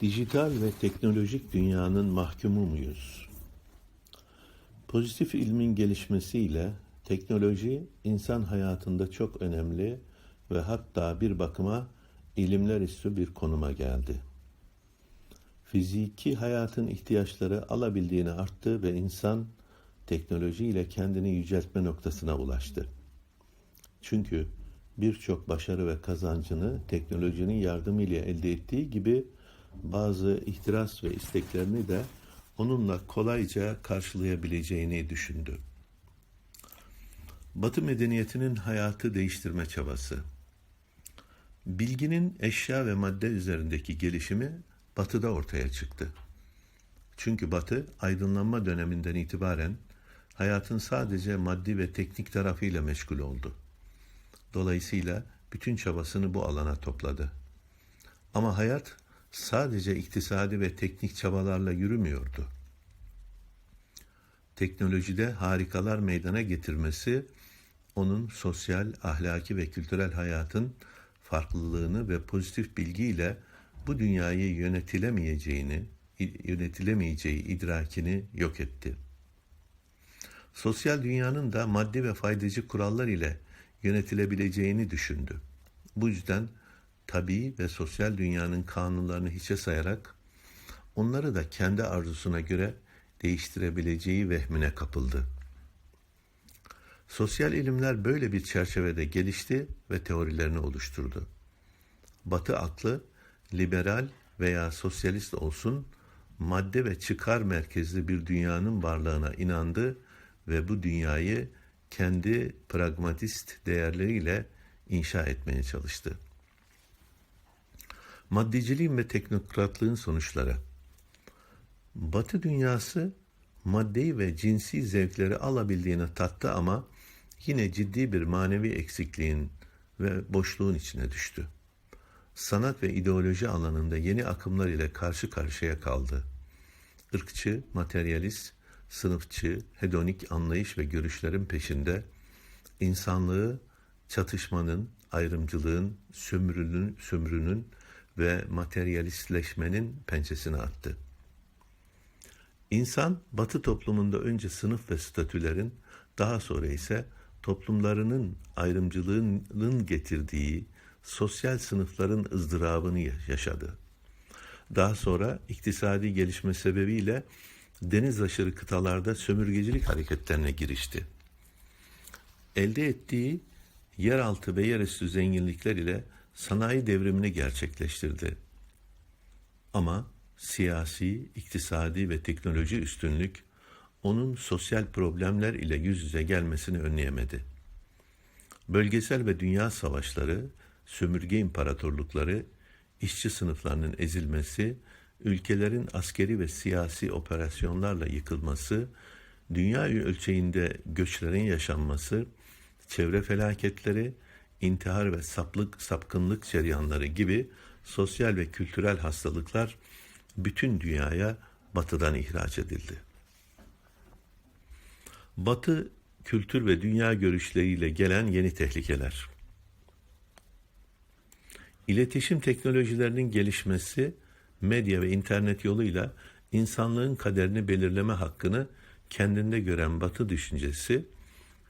Dijital ve teknolojik dünyanın mahkumu muyuz? Pozitif ilmin gelişmesiyle teknoloji insan hayatında çok önemli ve hatta bir bakıma ilimler üstü bir konuma geldi. Fiziki hayatın ihtiyaçları alabildiğini arttı ve insan teknolojiyle kendini yüceltme noktasına ulaştı. Çünkü birçok başarı ve kazancını teknolojinin yardımıyla elde ettiği gibi bazı ihtiras ve isteklerini de onunla kolayca karşılayabileceğini düşündü. Batı medeniyetinin hayatı değiştirme çabası. Bilginin eşya ve madde üzerindeki gelişimi Batı'da ortaya çıktı. Çünkü Batı aydınlanma döneminden itibaren hayatın sadece maddi ve teknik tarafıyla meşgul oldu. Dolayısıyla bütün çabasını bu alana topladı. Ama hayat sadece iktisadi ve teknik çabalarla yürümüyordu. Teknolojide harikalar meydana getirmesi onun sosyal, ahlaki ve kültürel hayatın farklılığını ve pozitif bilgiyle bu dünyayı yönetilemeyeceğini, yönetilemeyeceği idrakini yok etti. Sosyal dünyanın da maddi ve faydacı kurallar ile yönetilebileceğini düşündü. Bu yüzden tabii ve sosyal dünyanın kanunlarını hiçe sayarak onları da kendi arzusuna göre değiştirebileceği vehmine kapıldı. Sosyal ilimler böyle bir çerçevede gelişti ve teorilerini oluşturdu. Batı aklı liberal veya sosyalist olsun madde ve çıkar merkezli bir dünyanın varlığına inandı ve bu dünyayı kendi pragmatist değerleriyle inşa etmeye çalıştı. Maddeciliğin ve teknokratlığın sonuçları. Batı dünyası maddeyi ve cinsi zevkleri alabildiğine tattı ama yine ciddi bir manevi eksikliğin ve boşluğun içine düştü. Sanat ve ideoloji alanında yeni akımlar ile karşı karşıya kaldı. Irkçı, materyalist, sınıfçı, hedonik anlayış ve görüşlerin peşinde insanlığı çatışmanın, ayrımcılığın, sömürünün, sömürünün ve materyalistleşmenin pençesine attı. İnsan, Batı toplumunda önce sınıf ve statülerin, daha sonra ise toplumlarının ayrımcılığının getirdiği sosyal sınıfların ızdırabını yaşadı. Daha sonra iktisadi gelişme sebebiyle deniz aşırı kıtalarda sömürgecilik hareketlerine girişti. Elde ettiği yeraltı ve yerüstü zenginlikler ile sanayi devrimini gerçekleştirdi. Ama siyasi, iktisadi ve teknoloji üstünlük onun sosyal problemler ile yüz yüze gelmesini önleyemedi. Bölgesel ve dünya savaşları, sömürge imparatorlukları, işçi sınıflarının ezilmesi, ülkelerin askeri ve siyasi operasyonlarla yıkılması, dünya ölçeğinde göçlerin yaşanması, çevre felaketleri, intihar ve saplık, sapkınlık ceryanları gibi sosyal ve kültürel hastalıklar bütün dünyaya batıdan ihraç edildi. Batı kültür ve dünya görüşleriyle gelen yeni tehlikeler. İletişim teknolojilerinin gelişmesi, medya ve internet yoluyla insanlığın kaderini belirleme hakkını kendinde gören Batı düşüncesi,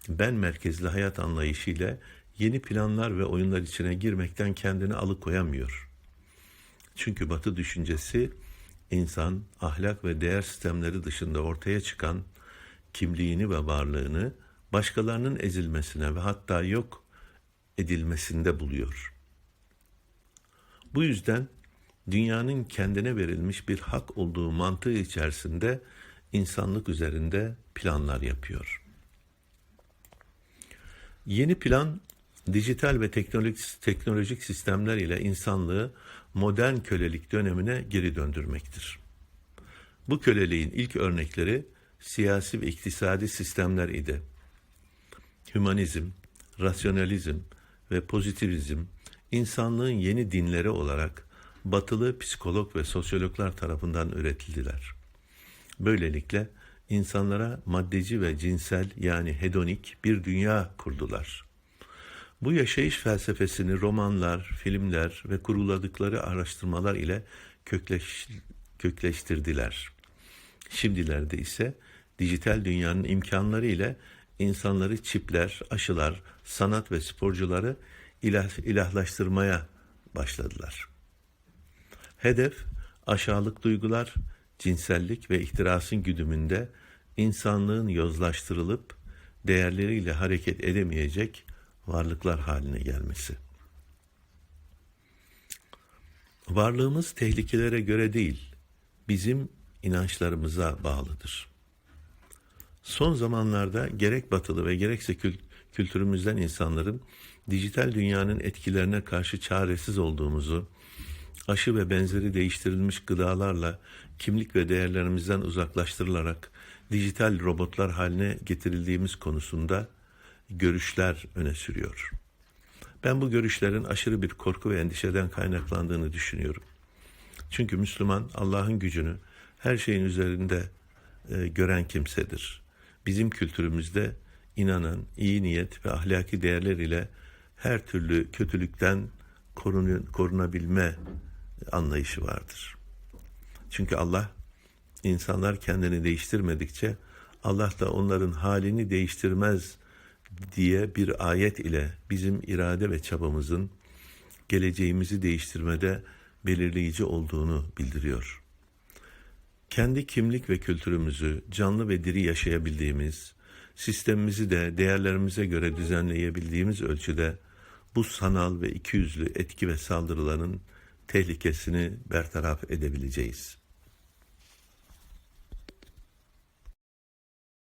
ben merkezli hayat anlayışıyla yeni planlar ve oyunlar içine girmekten kendini alıkoyamıyor. Çünkü Batı düşüncesi insan, ahlak ve değer sistemleri dışında ortaya çıkan kimliğini ve varlığını başkalarının ezilmesine ve hatta yok edilmesinde buluyor. Bu yüzden dünyanın kendine verilmiş bir hak olduğu mantığı içerisinde insanlık üzerinde planlar yapıyor. Yeni plan dijital ve teknolojik, teknolojik sistemler ile insanlığı modern kölelik dönemine geri döndürmektir. Bu köleliğin ilk örnekleri siyasi ve iktisadi sistemler idi. Hümanizm, rasyonalizm ve pozitivizm insanlığın yeni dinleri olarak batılı psikolog ve sosyologlar tarafından üretildiler. Böylelikle insanlara maddeci ve cinsel yani hedonik bir dünya kurdular. Bu yaşayış felsefesini romanlar, filmler ve kuruladıkları araştırmalar ile kökleş, kökleştirdiler. Şimdilerde ise dijital dünyanın imkanları ile insanları çipler, aşılar, sanat ve sporcuları ilah, ilahlaştırmaya başladılar. Hedef aşağılık duygular, cinsellik ve ihtirasın güdümünde insanlığın yozlaştırılıp değerleriyle hareket edemeyecek varlıklar haline gelmesi. Varlığımız tehlikelere göre değil, bizim inançlarımıza bağlıdır. Son zamanlarda gerek batılı ve gerekse kült kültürümüzden insanların dijital dünyanın etkilerine karşı çaresiz olduğumuzu, aşı ve benzeri değiştirilmiş gıdalarla kimlik ve değerlerimizden uzaklaştırılarak dijital robotlar haline getirildiğimiz konusunda görüşler öne sürüyor. Ben bu görüşlerin aşırı bir korku ve endişeden kaynaklandığını düşünüyorum. Çünkü Müslüman Allah'ın gücünü her şeyin üzerinde e, gören kimsedir. Bizim kültürümüzde inanan, iyi niyet ve ahlaki değerler ile her türlü kötülükten korun, korunabilme anlayışı vardır. Çünkü Allah insanlar kendini değiştirmedikçe Allah da onların halini değiştirmez diye bir ayet ile bizim irade ve çabamızın geleceğimizi değiştirmede belirleyici olduğunu bildiriyor. Kendi kimlik ve kültürümüzü canlı ve diri yaşayabildiğimiz, sistemimizi de değerlerimize göre düzenleyebildiğimiz ölçüde bu sanal ve ikiyüzlü etki ve saldırıların tehlikesini bertaraf edebileceğiz.